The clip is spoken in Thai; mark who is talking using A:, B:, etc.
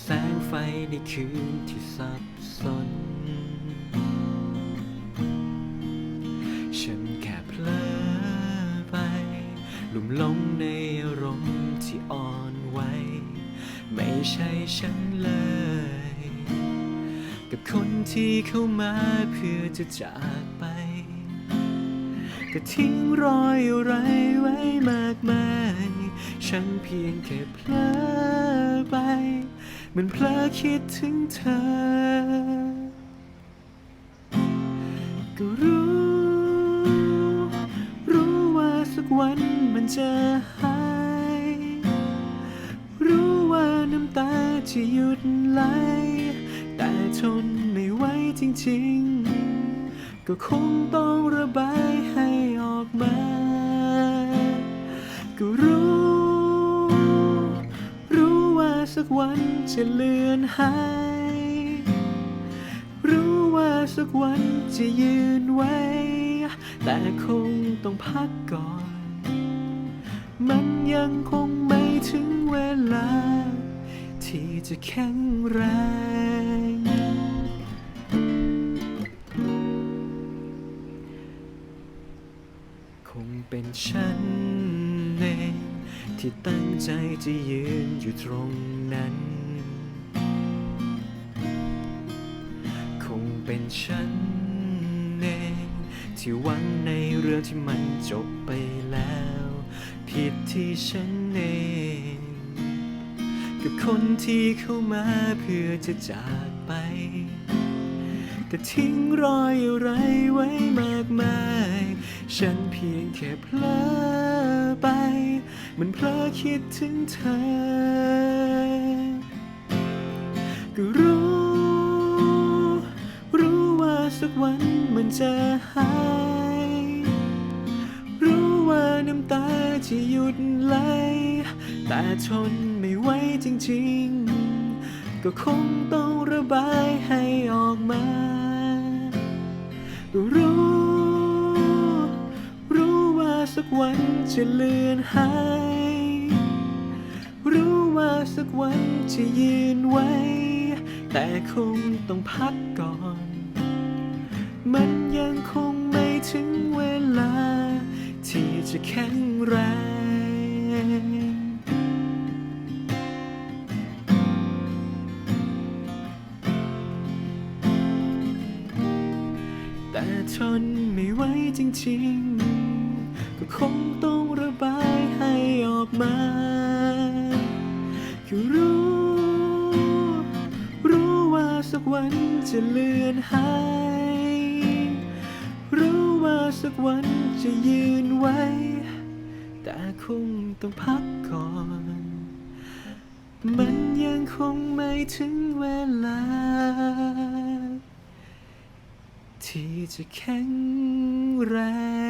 A: แสงไฟในคืนที่สับสน ฉันแค่เพลอไป หลุมหลงในอารมณ์ที่อ่อนไหวไม่ใช่ฉันเลย กับคนที่เข้ามาเพื่อจะจากไป ก็ทิ้งรอยอะไรไว้มากมาย ฉันเพียงแค่เพลอไป มือนเพลอคิดถึงเธอ ก็รู้ รู้ว่าสักวันมันจะหาย รู้ว่าน้ำตาจะหยุดไหล แต่ทนไม่ไหวจริงๆ ก็คงต้องระบายให้ออก สักวันจะเลือนหาย รู้ว่าสักวันจะยืนไว้ แต่คงต้องพักก่อน มันยังคงไม่ถึงเวลา ที่จะแข็งแรงคงเป็นฉันเอง ที่ตั้งใจจะยืนอยู่ตรงนั้น คงเป็นฉันเองที่หวังในเรื่องที่มันจบไปแล้ว ผิดที่ฉันเองกับคนที่เข้ามาเพื่อจะจากไปก็ทิ้งรอยอะไรไว้มากมาย ฉันเพียงแค่เพลอไป มันเพลอคิดถึงเธอ ก็รู้ รู้ว่าสักวันมันจะหาย รู้ว่าน้ำตาจะหยุดไหล แต่ทนไม่ไหวจริงๆ ก็คงต้องระบายให้ออกมารู้ วันจะเลือนหาย รู้ว่าสักวันจะยืนไว้ แต่คงต้องพักก่อน มันยังคงไม่ถึงเวลา ที่จะแข็งแรงแต่ทนไม่ไหวจริงๆ คงต้องระบายให้ออกมาก็รู้ รู้ว่าสักวันจะเลือนหาย รู้ว่าสักวันจะยืนไว้ แต่คงต้องพักก่อน มันยังคงไม่ถึงเวลา ที่จะแข็งแรง